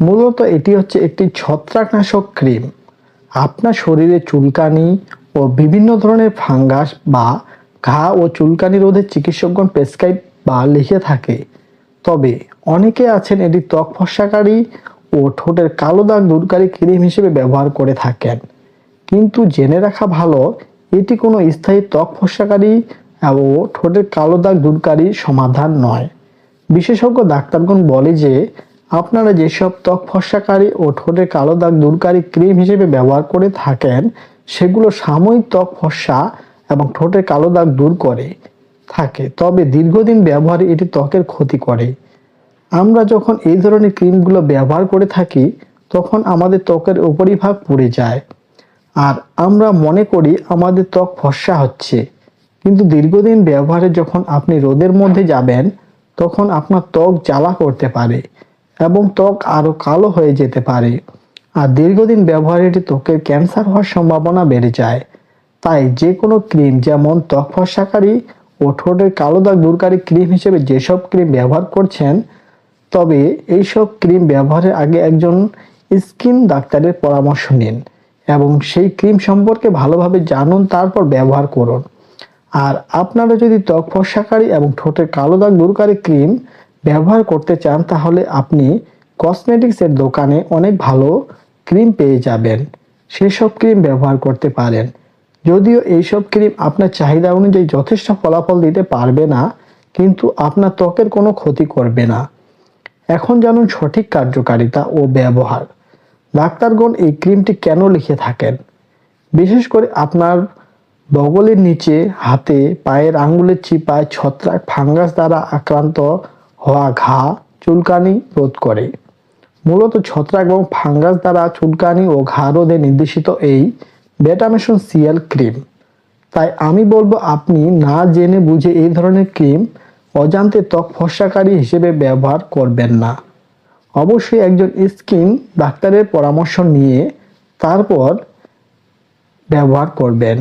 মূলত এটি হচ্ছে একটি ছত্রাকনাশক ক্রিম। আপনার শরীরে চুলকানি ও বিভিন্ন ধরনের ফাঙ্গাস বা ঘা ও চুলকানি রোধে চিকিৎসকগণ প্রেসক্রাইব বা লিখে থাকে। তবে অনেকে আছেন এটি ত্বক ফর্সাকারী ও ঠোঁটের কালো দাগ দূরকারী ক্রিম হিসেবে ব্যবহার করে থাকেন। কিন্তু জেনে রাখা ভালো, এটি কোনো স্থায়ী ত্বক ফসাকারী ও ঠোঁটের কালো দাগ দূরকারী সমাধান নয়। বিশেষজ্ঞ ডাক্তারগণ বলে যে আপনারা যেসব ত্বক ফর্সাকারী ও ঠোঁটে কালো দাগ দূরকারী ক্রিম হিসেবে ব্যবহার করে থাকেন, সেগুলো সাময়িক ত্বক ফর্সা এবং ঠোঁটে কালো দাগ দূর করে থাকে। তবে দীর্ঘদিন ব্যবহারে এটি ত্বকের ক্ষতি করে। আমরা যখন এই ধরনের ক্রিমগুলো ব্যবহার করে থাকি, তখন আমাদের ত্বকের উপরিভাগ পুড়ে যায়। আর আমরা মনে করি আমাদের ত্বক ফর্সা হচ্ছে। কিন্তু দীর্ঘদিন ব্যবহারে যখন আপনি রোদের মধ্যে যাবেন, তখন আপনার ত্বক জ্বালা করতে পারে। এবং ত্বক আরও কালো হয়ে যেতে পারে। আর দীর্ঘদিন ব্যবহারে এটি ত্বকের ক্যান্সার হওয়ার সম্ভাবনা বেড়ে যায়। তাই যে কোনো ক্রিম, যেমন ত্বক ফর্সাকারী ও ঠোঁটের কালো দাগ দূরকারী ক্রিম হিসেবে যেসব ক্রিম ব্যবহার করছেন, তবে এইসব ক্রিম ব্যবহারের আগে একজন স্কিন ডাক্তারের পরামর্শ নিন এবং সেই ক্রিম সম্পর্কে ভালোভাবে জানুন, তারপর ব্যবহার করুন। আর আপনারা যদি ত্বক ফর্সাকারী এবং ঠোঁটের কালো দাগ দূরকারী ক্রিম ব্যবহার করতে চান, তাহলে আপনি কসমেটিক্সের দোকানে অনেক ভালো ক্রিম পেয়ে যাবেন। সেসব ক্রিম ব্যবহার করতে পারেন। যদিও এইসব ক্রিম আপনার চাহিদা অনুযায়ী যথেষ্ট ফলাফল দিতে পারবে না, কিন্তু আপনার ত্বকের কোনো ক্ষতি করবে না। এখন জানুন সঠিক কার্যকারিতা ও ব্যবহার। ডাক্তারগণ এই ক্রিমটি কেন লিখে থাকেন? বিশেষ করে আপনার বগলের নিচে, হাতে, পায়ের আঙ্গুলের চিপায় ছত্রাক, ফাঙ্গাস দ্বারা আক্রান্ত হওয়া ঘা চুলকানি রোধ করে। মূলত ছত্রাক এবং ফাঙ্গাস দ্বারা চুলকানি ও ঘা রোধে নির্দেশিত এই বেটামেশন সিএল ক্রিম। তাই আমি বলব আপনি না জেনে বুঝে এই ধরনের ক্রিম অজান্তে ত্বক ফর্সাকারী হিসেবে ব্যবহার করবেন না। অবশ্যই একজন স্কিন ডাক্তারের পরামর্শ নিয়ে তারপর ব্যবহার করবেন।